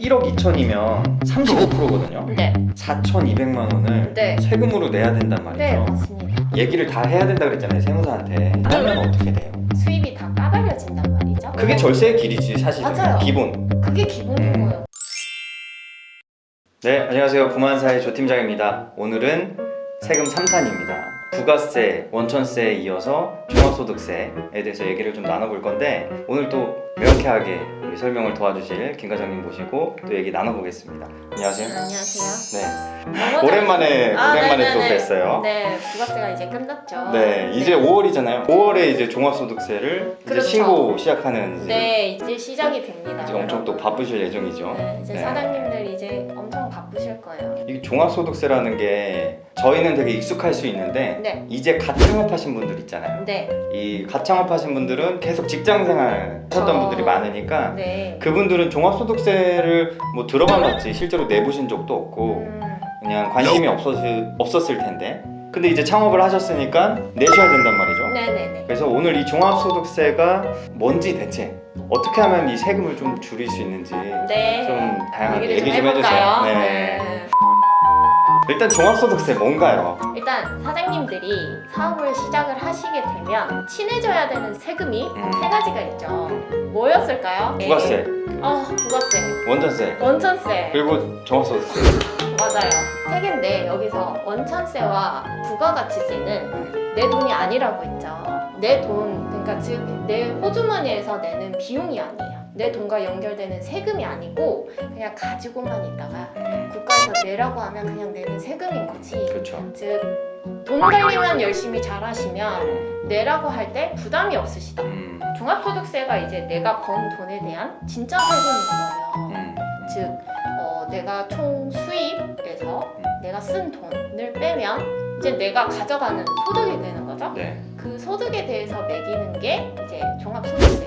1억 2천이면 35%거든요. 네. 4,200만 원을 네. 세금으로 내야 된단 말이죠. 네, 맞습니다. 얘기를 다 해야 된다 그랬잖아요, 세무사한테. 안 하면 어떻게 돼요? 수입이 다 까발려진단 말이죠. 그게 절세의 길이지, 사실은. 맞아요. 기본. 그게 기본인 음. 거예요. 네, 안녕하세요. 부만사의 조 팀장입니다. 오늘은 세금 3탄입니다. 부가세, 원천세에 이어서 종합소득세에 대해서 얘기를 좀 나눠볼 건데 오늘 또 명쾌하게 우리 설명을 도와주실 김 과장님 모시고 또 얘기 나눠보겠습니다. 안녕하세요. 안녕하세요. 네, 너무 오랜만에 잘- 아, 오랜만에 또 네네네. 뵀어요. 네, 부가세가 이제 끝났죠. 네, 이제 5월이잖아요. 5월에 이제 종합소득세를 이제 그렇죠. 신고 시작하는 이제, 네, 이제 시작이 됩니다. 이제 엄청 또. 바쁘실 예정이죠. 네, 이제 네. 사장님들 이제 엄청 바쁘실 거예요. 이 종합소득세라는 게 저희는 되게 익숙할 수 있는데 네, 이제 갓 창업하신 분들 있잖아요. 네, 이 갓 창업하신 분들은 계속 직장 생활 하셨던 어. 분들이 많으니까 네. 그분들은 종합소득세를 뭐 들어만 봤지 실제로 내보신 적도 없고 음, 그냥 관심이 없었을, 없었을 텐데 근데 이제 창업을 하셨으니까 내셔야 된단 말이죠. 네네네. 그래서 오늘 이 종합소득세가 뭔지 대체 어떻게 하면 이 세금을 좀 줄일 수 있는지 네. 좀 다양하게 얘기 좀좀 해주세요. 해볼까요? 네. 일단 종합소득세 뭔가요? 일단 사장님들이 사업을 시작을 하시게 되면 친해져야 되는 세금이 음. 세 가지가 있죠. 뭐였을까요? 부가세, 네. 어, 부가세, 원전세, 원천세. 그리고 종합소득세. 맞아요. 세 개인데 여기서 원천세와 부가가치세는 내 돈이 아니라고 했죠. 내 돈, 그러니까 즉 내 호주머니에서 내는 비용이 아니에요. 내 돈과 연결되는 세금이 아니고 그냥 가지고만 있다가 음, 국가에서 내라고 하면 그냥 내는 세금인 거지. 그렇죠. 즉 돈 관리만 열심히 잘 하시면 내라고 할 때 부담이 없으시다. 음, 종합소득세가 이제 내가 번 돈에 대한 진짜 세금인 거예요. 음, 즉 어, 내가 총 수입에서 내가 쓴 돈을 빼면 이제 내가 가져가는 소득이 되는 거죠. 네. 그 소득에 대해서 매기는 게 이제 종합소득세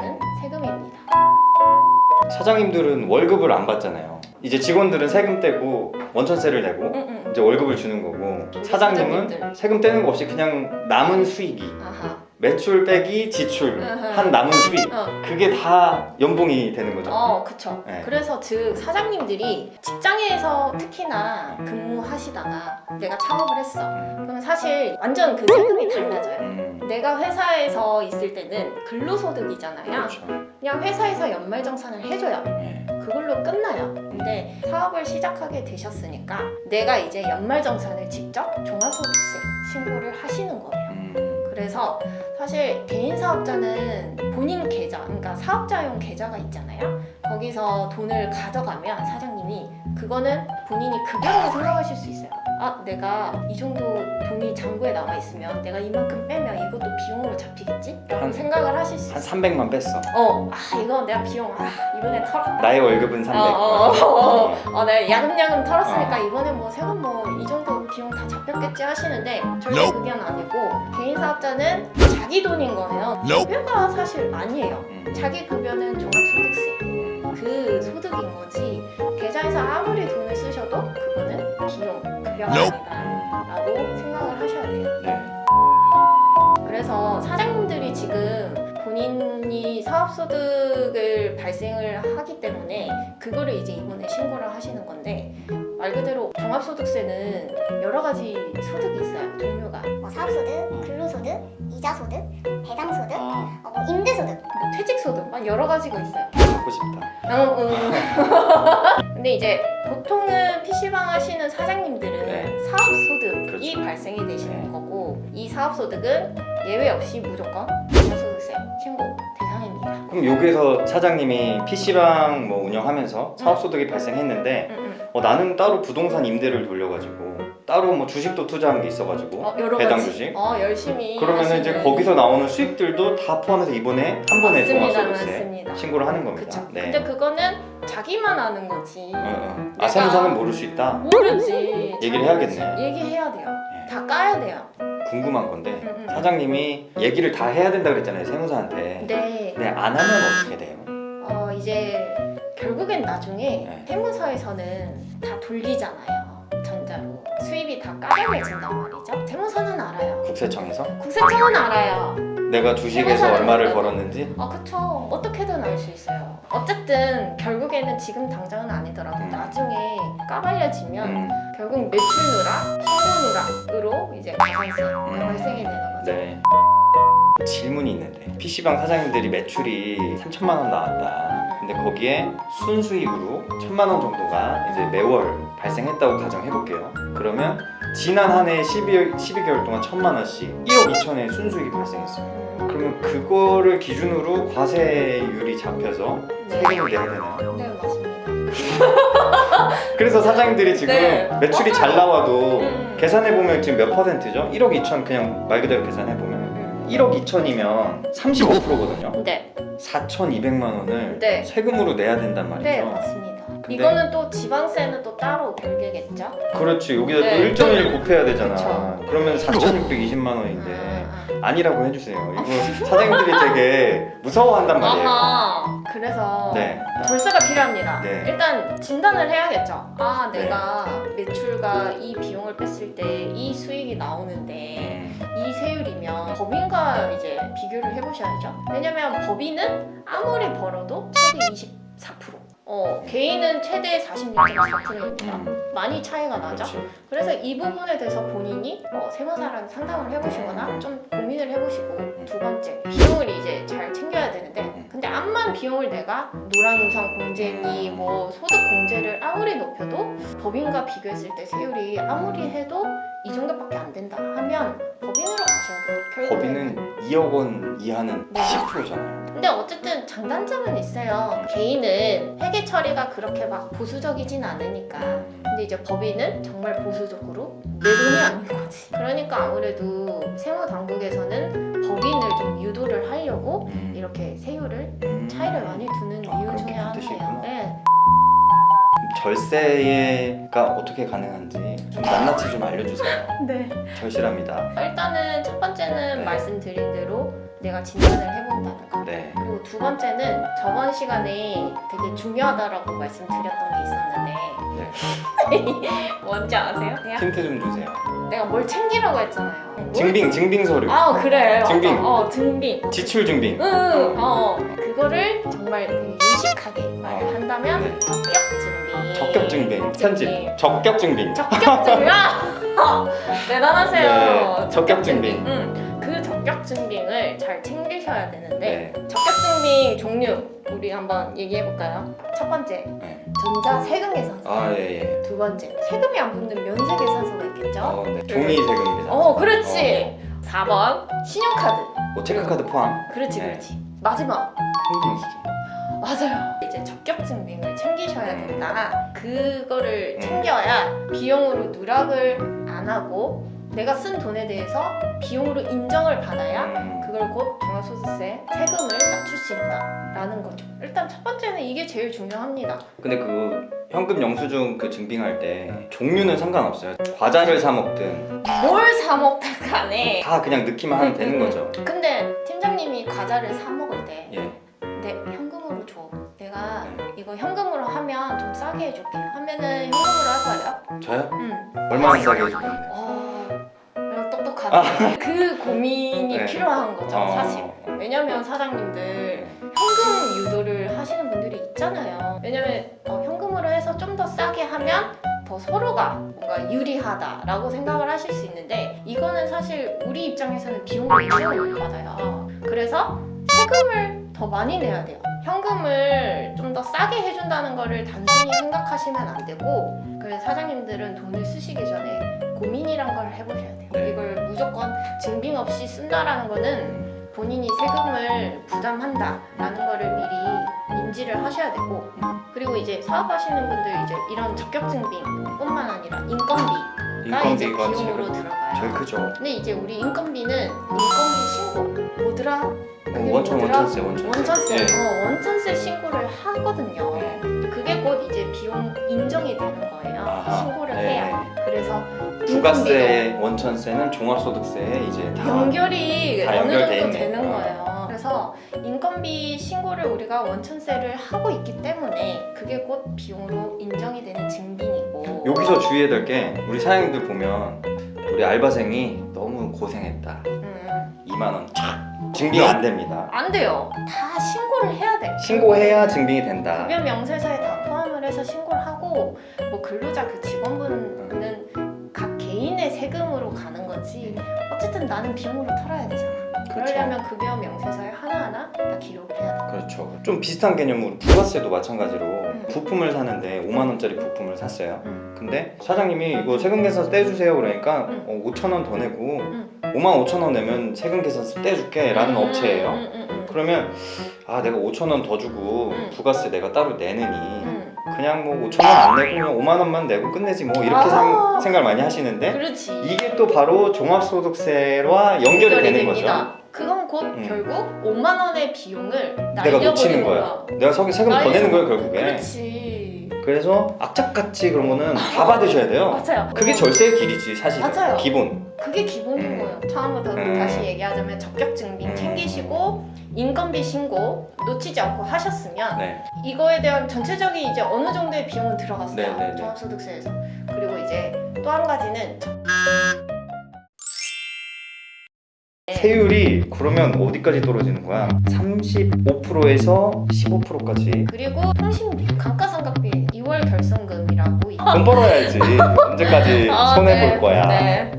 음, 세금입니다. 사장님들은 월급을 안 받잖아요. 이제 직원들은 세금 떼고 원천세를 내고 응, 응. 이제 월급을 주는 거고 사장님은 사장님들. 세금 떼는 거 없이 그냥 남은 수익이 아하. 매출 빼기 지출 아하. 한 남은 수익 어. 그게 다 연봉이 되는 거죠. 어, 그쵸. 네. 그래서 즉 사장님들이 직장에서 특히나 근무하시다가 내가 창업을 했어. 그러면 사실 완전 그 세금이 달라져요. 음, 내가 회사에서 있을 때는 근로소득이잖아요. 그렇죠. 그냥 회사에서 연말정산을 해줘요. 네. 그걸로 끝나요. 근데 사업을 시작하게 되셨으니까 내가 이제 연말정산을 직접 종합소득세 신고를 하시는 거예요. 음, 그래서 사실 개인 사업자는 본인 계좌, 그러니까 사업자용 계좌가 있잖아요. 거기서 돈을 가져가면 사장님이 그거는 본인이 급여라고 생각하실 수 있어요. 아, 내가 이 정도 돈이 잔고에 남아 있으면 내가 이만큼 빼면 이것도 비용으로 잡히겠지? 라고 한- 생각을 하실 수 한 있어요. 300만 뺐어. 어, 아, 이거 내가 비용, 아, 이번에 털었다. 나의 월급은 300. 어, 어, 어, 어. 어, 네, 야금야금 털었으니까 어. 이번에 뭐 세금 뭐 이 정도 비용 다 잡혔겠지 하시는데 절대 그게 아니고 개인 사업자는 자기 돈인 거예요. 급여가 사실 아니에요. 음, 자기 급여는 종합소득세 그 소득인 거지 계좌에서 아무리 돈을 쓰셔도 그거는 비용 아니다라고 생각을 하셔야 돼요. 네. 그래서 사장님들이 지금 본인이 사업소득을 발생을 하기 때문에 그거를 이제 이번에 신고를 하시는 건데 말 그대로 종합소득세는 여러 가지 소득이 있어요 종류가 뭐 사업소득, 근로소득, 이자소득, 배당소득, 어, 뭐 임대소득 뭐 퇴직소득 막 여러 가지가 있어요 갖고 싶다. 응, 응. 근데 이제 보통은 PC방 하시는 사장님들은 네. 사업소득이 그렇죠. 발생이 되시는 네. 거고 이 사업소득은 예외 없이 무조건 종합소득세 신고 대상입니다 그럼 여기에서 사장님이 PC방 뭐 운영하면서 사업소득이 발생했는데 응, 응. 어, 나는 따로 부동산 임대를 돌려가지고 따로 뭐 주식도 투자한 게 있어가지고 어, 여러 배당 가지. 주식 어, 열심히. 그러면 은 이제 하시는. 거기서 나오는 수익들도 다 포함해서 이번에 한 번에 맞습니다, 종합소득세 맞습니다. 신고를 하는 겁니다. 그쵸. 네. 근데 그거는 자기만 아는 거지. 어, 어. 아 세무사는 모를 수 있다. 모르지. 얘기를 해야겠네. 얘기해야 돼요. 네. 다 까야 돼요. 궁금한 건데 응, 응. 사장님이 얘기를 다 해야 된다 그랬잖아요 세무사한테. 네. 네, 안 하면 어떻게 돼요? 어, 이제 결국엔 나중에 네. 세무서에서는 다 돌리잖아요. 전자로. 수입이 다 까발려진단 말이죠. 세무서는 알아요. 국세청에서 국세청은 알아요. 내가 주식에서 얼마를. 벌었는지 아, 그쵸. 어떻게든 알 수 있어요. 어쨌든 결국에는 지금 당장은 아니더라도 음. 나중에 까발려지면 음, 결국 매출 누락, 신고 누락으로 이제 가산세가 발생이 되는 거죠. 네. 질문이 있는데 PC방 사장님들이 매출이 3천만 원 나왔다. 근데 거기에 순수익으로 천만 원 정도가 이제 매월 발생했다고 가정해 볼게요. 그러면 지난 한 해 12, 12개월 동안 천만 원씩 1억 2천의 순수익이 발생했어요. 음, 그러면 그거를 기준으로 과세율이 잡혀서 세금을 내야 되나요? 네 맞습니다. 그래서 사장님들이 지금 네, 매출이. 잘 나와도 음. 계산해 보면 지금 몇 퍼센트죠? 1억 2천 그냥 말 그대로 계산해 보면 음. 1억 2천이면 35%거든요. 네, 4,200만 원을 네. 세금으로 내야 된단 말이죠. 네 맞습니다. 근데- 이거는 또 지방세는 또 따로 별개겠죠? 그렇지. 여기다 네. 또 1.1 곱해야 되잖아. 그쵸. 그러면 4,620만 원인데 아, 아니라고 해주세요. 이거 사장님들이 되게 무서워한단 아. 말이에요. 아하. 그래서 네. 절세가 필요합니다. 네. 일단 진단을 해야겠죠. 아, 네. 내가 매출과 이 비용을 뺐을 때 이 수익이 나오는데 음, 이 세율이면 법인과 이제 비교를 해보셔야죠. 왜냐면 법인은 아무리 벌어도 최대 24%. 어, 개인은 최대 46.4%입니다. 음, 많이 차이가 나죠. 그렇지. 그래서 이 부분에 대해서 본인이 어, 세무사랑 상담을 해보시거나 좀 고민을 해보시고 두 번째 비용을 이제 잘 챙겨야 되는데 근데 암만 비용을 내가 노란우선 공제니 뭐 소득 공제를 아무리 높여도 법인과 비교했을 때 세율이 아무리 해도 이 정도밖에 안 된다 하면 법인으로 가셔야 돼요. 결국에는. 법인은 2억 원 이하는 네. 10%잖아요. 근데 어쨌든 장단점은 있어요. 개인은 회계 처리가 그렇게 막 보수적이진 않으니까. 근데 이제 법인은 정말 보수적으로 내 돈이 아닌 거지. 그러니까 아무래도 세무 당국에서는 법인을 좀 유도를 하려고 음, 이렇게 세율을 음. 차이를 많이 두는 아, 이유 중에 하나예요. 네. 절세가 어떻게 가능한지 좀 낱낱이 좀 알려주세요. 네. 절실합니다. 일단은 첫 번째는 네. 말씀드린 대로 내가 진단을 해본다는 거. 네. 그리고 두 번째는 저번 시간에 되게 중요하다라고 말씀드렸던 게 있었는데 뭔지 아세요? 그냥 힌트 좀 주세요. 내가 뭘 챙기라고 했잖아요. 뭘- 증빙, 증빙 서류, 아 그래. 맞아. 증빙. 어 증빙. 지출 증빙. 응. 어 그거를 정말 되게 유식하게 말을 어, 한다면 네. 적격 증빙. 적격 증빙. 편집. 적격 증빙. 적격 증빙. 아, 대단하세요. 네, 적격 증빙. 응. 그 적격 증빙을 잘 챙기셔야 되는데 네. 적격 증빙 종류 우리 한번 얘기해 볼까요? 첫 번째 네. 전자 세금 계산서. 아 예. 예. 두 번째 세금이 안 붙는 면세 계산서가 있겠죠? 어, 네. 종이 세금입니다. 어, 그렇지. 4번 신용카드. 뭐 체크카드 포함. 그렇지, 네. 그렇지. 마지막 현금 수준. 맞아요. 이제 적격 증 빙을 챙기셔야 음. 된다. 그거를 음. 챙겨야 비용으로 누락을 안 하고 내가 쓴 돈에 대해서 비용으로 인정을 받아야 음, 그걸 곧 종합소득세 세금을 낮출 수 있다라는 거죠. 일단 첫 번째는 이게 제일 중요합니다. 근데 그 현금 영수증 그 증빙할 때 종류는 상관없어요. 과자를 사 먹든 뭘 사 먹든 간에 다 그냥 넣기만 하면 되는 거죠. 근데 팀장님이 과자를 사 먹을 때 예. 내 현금으로 줘. 내가 네. 이거 현금으로 하면 좀 싸게 해줄게. 하면은 현금으로 할 거예요? 저요? 응. 얼마나 싸게 해줄 건데? 어, 내가 똑똑하네. 그 고민이 네. 필요한 거죠, 어, 사실. 어, 왜냐면 사장님들 현금 유도를 하시는 분들이 있잖아요. 왜냐면 어, 현금 으로 해서 좀 더 싸게 하면 더 서로가 뭔가 유리하다라고 생각을 하실 수 있는데 이거는 사실 우리 입장에서는 인정을 못 받아요. 그래서 세금을 더 많이 내야 돼요. 현금을 좀 더 싸게 해준다는 거를 단순히 생각하시면 안 되고 그래서 사장님들은 돈을 쓰시기 전에 고민이란 걸 해보셔야 돼요. 네. 이걸 무조건 증빙 없이 쓴다라는 거는 본인이 세금을 부담한다라는 거를 미리 인지를 하셔야 되고 그리고 이제 사업하시는 분들 이제 이런 적격 증빙뿐만 아니라 인건비 가 이제 인건비가 비용으로 제일, 들어가요. 제일 크죠. 근데 이제 우리 인건비는 인건비 신고 뭐더라? 그게 어, 원천 뭐더라? 원천세 원천세. 원천세, 예. 어, 원천세 신고를 하거든요. 그게 곧 이제 비용 인정이 되는 거예요. 아하. 신고를 네. 해야. 그래서 부가세, 원천세는 종합소득세에 이제 다 연결이 다 어느 정도 연결돼 있네. 되는 어. 거예요. 그래서 인건비 신고를 우리가 원천세를 하고 있기 때문에 그게 곧 비용으로 인정이 되는 증빙이고. 여기서 주의해야 될 게 우리 사장님들 보면 우리 알바생이 너무 고생했다. 음, 2만 원 촥 증빙 안 됩니다. 안 돼요. 다 신고를 해야 돼. 신고해야 증빙이 된다. 급여 명세서에 다 포함을 해서 신고를 하고 뭐 근로자 그 직원분은 각 개인의 세금으로 가는 거지. 어쨌든 나는 비용으로 털어야 되잖아. 그러려면 급여 명세서에 하나하나 다 기록을 해야 돼. 그렇죠. 좀 비슷한 개념으로 부가세도 마찬가지로 음. 부품을 사는데 5만 원짜리 부품을 샀어요. 음. 근데 사장님이 이거 세금 계산서 떼주세요 그러니까 음. 어, 5천 원 더 내고 음. 5만 5천 원 내면 세금 계산서 떼줄게라는 음, 업체예요. 음, 음, 음. 그러면 아 내가 5천 원 더 주고 음. 부가세 내가 따로 내느니 음. 그냥 뭐 5천 원 안 내고 그냥 5만 원만 내고 끝내지 뭐 이렇게 아. 생, 생각을 많이 하시는데 그렇지. 이게 또 바로 종합소득세와 연결이 되는 거죠. 됩니다. 그건 곧 음. 결국 5만 원의 비용을 내가 놓치는 날려버리는 거야. 내가 서- 세금 더 내는 거예요 결국에. 그렇지. 그래서 악착같이 그런 거는 다 받으셔야 돼요. 맞아요. 그게 절세의 길이지 사실. 맞아요. 기본. 그게 기본인 음. 거예요. 처음부터 음. 다시 얘기하자면 적격 증빙 음. 챙기시고 인건비 신고 놓치지 않고 하셨으면 네. 이거에 대한 전체적인 이제 어느 정도의 비용은 들어갔어요. 네, 네, 네. 종합소득세에서. 그리고 이제 또 한 가지는 세율이 그러면 어디까지 떨어지는 거야? 35%에서 15%까지. 그리고 통신비, 감가상각비 2월 결성금이라고 돈 벌어야지. 언제까지 아, 손해 네, 볼 거야. 네.